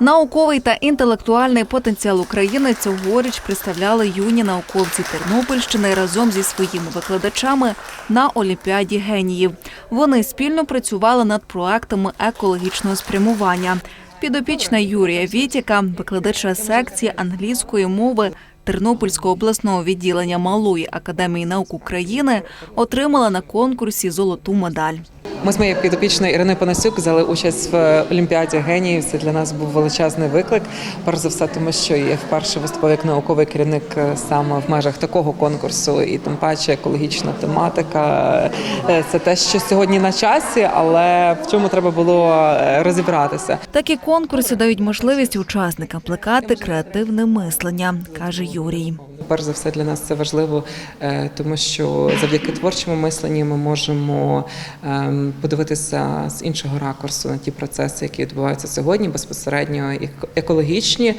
Науковий та інтелектуальний потенціал України цьогоріч представляли юні науковці Тернопільщини разом зі своїми викладачами на Олімпіаді геніїв. Вони спільно працювали над проектами екологічного спрямування. Підопічна Юрія Вітіка, викладача секції англійської мови Тернопільського обласного відділення Малої академії наук України, отримала на конкурсі золоту медаль. Ми з моєю підопічною Іриною Панасюк взяли участь в Олімпіаді геніїв. Це для нас був величезний виклик. Перш за все, тому що я вперше виступав як науковий керівник е, саме в межах такого конкурсу, і тим паче екологічна тематика. Е, Це те, що сьогодні на часі, але в чому треба було е, розібратися. Такі конкурси дають можливість учасникам плекати креативне мислення, каже Юрій. Перш за все для нас це важливо, е, тому що завдяки творчому мисленню ми можемо ем, подивитися з іншого ракурсу на ті процеси, які відбуваються сьогодні, безпосередньо ек- екологічні,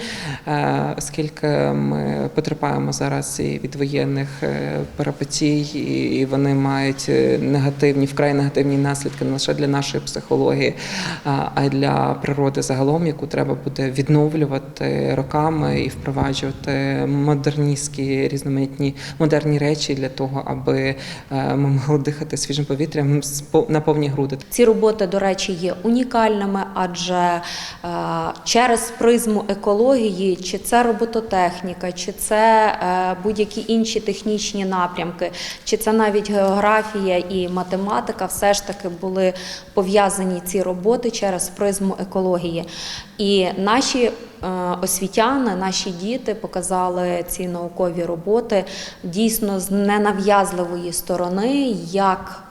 е, оскільки ми потерпаємо зараз і від воєнних е, перипетій, і- вони мають е, негативні, вкрай негативні наслідки не лише для нашої психології, а й для природи загалом, яку треба буде відновлювати роками і впроваджувати модерністські різноманітні модерні речі для того, аби ми могли дихати свіжим повітрям з повні груди. Ці роботи, до речі, є унікальними, адже е, через призму екології, чи це робототехніка, чи це е, будь-які інші технічні напрямки, чи це навіть географія і математика, все ж таки були пов'язані ці роботи через призму екології. І наші е, освітяни, наші діти показали ці наукові роботи дійсно з ненав'язливої сторони, як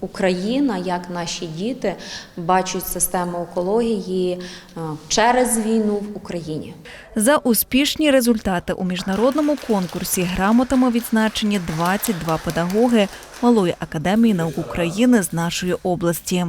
Україна, як наші діти бачать систему екології е, через війну в Україні. За успішні результати у міжнародному конкурсі грамотами відзначені 22 педагоги Малої академії наук України з нашої області.